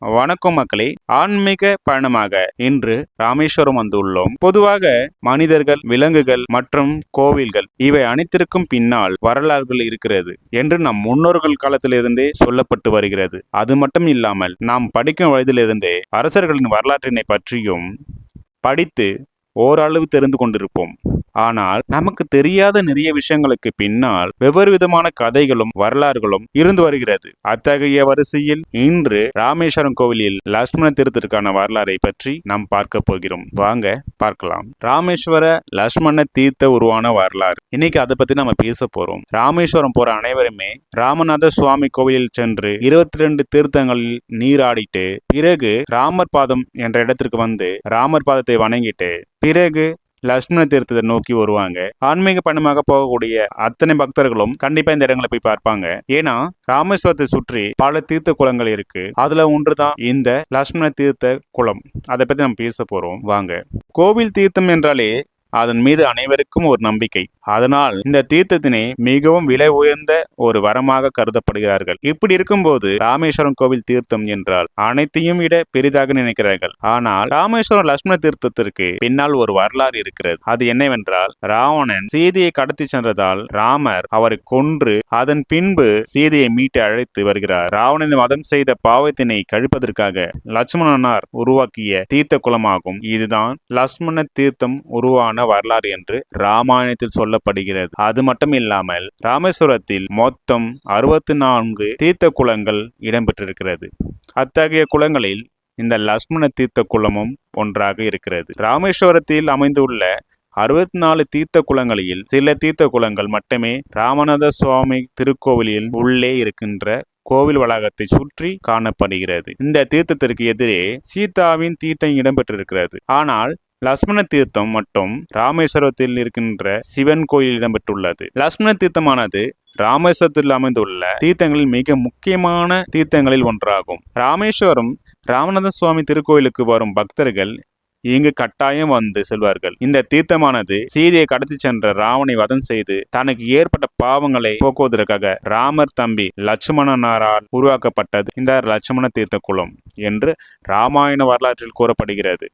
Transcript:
வணக்கம் மக்களே. ஆன்மீக பயணமாக இன்று ராமேஸ்வரம் வந்துள்ளோம். பொதுவாக மனிதர்கள் விலங்குகள் மற்றும் கோவில்கள் இவை அனைத்திற்கும் பின்னால் வரலாறுகள் இருக்கிறது என்று நம் முன்னோர்கள் காலத்திலிருந்தே சொல்லப்பட்டு வருகிறது. அது மட்டும் இல்லாமல் நாம் படிக்கும் வயதிலிருந்தே அரசர்களின் வரலாற்றினை பற்றியும் படித்து ஓரளவு தெரிந்து கொண்டிருப்போம். ஆனால் நமக்கு தெரியாத நிறைய விஷயங்களுக்கு பின்னால் வெவ்வேறு விதமான கதைகளும் வரலாறுகளும் இருந்து வருகிறது. அத்தகைய வரிசையில் இன்று ராமேஸ்வரம் கோவிலில் லட்சுமண தீர்த்திற்கான வரலாறை பற்றி நாம் பார்க்க போகிறோம். வாங்க பார்க்கலாம். ராமேஸ்வர லட்சுமண தீர்த்த உருவான வரலாறு. இன்னைக்கு அதை பத்தி நம்ம பேச போறோம். ராமேஸ்வரம் போற அனைவருமே ராமநாத சுவாமி கோவிலில் சென்று இருபத்தி ரெண்டு தீர்த்தங்களில் நீராடிட்டு பிறகு ராமர் பாதம் என்ற இடத்திற்கு வந்து ராமர் பாதத்தை வணங்கிட்டு பிறகு லட்சுமண தீர்த்தத்தை நோக்கி வருவாங்க. ஆன்மீக பயணமாக போகக்கூடிய அத்தனை பக்தர்களும் கண்டிப்பா இந்த இடங்களை போய் பார்ப்பாங்க. ஏன்னா ராமேஸ்வரத்தை சுற்றி பல தீர்த்த குளங்கள் இருக்கு. அதுல ஒன்றுதான் இந்த லட்சுமண தீர்த்த குளம். அதை பத்தி நம்ம பேச போறோம். வாங்க. கோவில் தீர்த்தம் என்றாலே அதன் மீது அனைவருக்கும் ஒரு நம்பிக்கை. அதனால் இந்த தீர்த்தத்தினை மிகவும் விலை உயர்ந்த ஒரு வரமாக கருதப்படுகிறார்கள். இப்படி இருக்கும்போது ராமேஸ்வரம் கோவில் தீர்த்தம் என்றால் அனைத்தையும் விட பெரிதாக நினைக்கிறார்கள். ஆனால் ராமேஸ்வரம் லட்சுமண தீர்த்தத்திற்கு பின்னால் ஒரு வரலாறு இருக்கிறது. அது என்னவென்றால் ராவணன் சீதையை கடத்தி சென்றதால் ராமர் அவரை கொன்று அதன் பின்பு சீதையை மீட்டு அழைத்து வருகிறார். ராவணன் மதம் செய்த பாவத்தினை கழிப்பதற்காக லட்சுமணனார் உருவாக்கிய தீர்த்த குளமாகும். இதுதான் லட்சுமண தீர்த்தம் உருவான வரலாறு என்று ராமாயணத்தில் சொல்லப்படுகிறது. அது மட்டும் இல்லாமல் ராமேஸ்வரத்தில் மொத்தம் அறுபத்தி நான்கு தீர்த்த குளங்கள் இடம்பெற்றிருக்கிறது. அத்தகைய குளங்களில் இந்த லக்ஷ்மண தீர்த்த குளமும் ஒன்றாக இருக்கிறது. ராமேஸ்வரத்தில் அமைந்துள்ள அறுபத்தி நாலு தீர்த்த குளங்களில் சில தீர்த்த குளங்கள் மட்டுமே ராமநாத சுவாமி திருக்கோவிலில் உள்ளே இருக்கின்ற கோவில் வளாகத்தை சுற்றி காணப்படுகிறது. இந்த தீர்த்தத்திற்கு எதிரே சீதாவின் தீர்த்தம் இடம்பெற்றிருக்கிறது. ஆனால் லக்ஷ்மண தீர்த்தம் மட்டும் ராமேஸ்வரத்தில் இருக்கின்ற சிவன் கோயில் இடம்பெற்றுள்ளது. லக்ஷ்மண தீர்த்தமானது ராமேஸ்வரத்தில் அமைந்துள்ள தீர்த்தங்களில் மிக முக்கியமான தீர்த்தங்களில் ஒன்றாகும். ராமேஸ்வரம் ராமநாத சுவாமி திருக்கோயிலுக்கு வரும் பக்தர்கள் இங்கு கட்டாயம் வந்து செல்வார்கள். இந்த தீர்த்தமானது சீதையை கடத்தி சென்ற ராவனை வதம் செய்து தனக்கு ஏற்பட்ட பாவங்களை போக்குவதற்காக ராமர் தம்பி லட்சுமணனாரால் உருவாக்கப்பட்டது. இந்த லட்சுமண தீர்த்த குளம் என்று ராமாயண வரலாற்றில் கூறப்படுகிறது.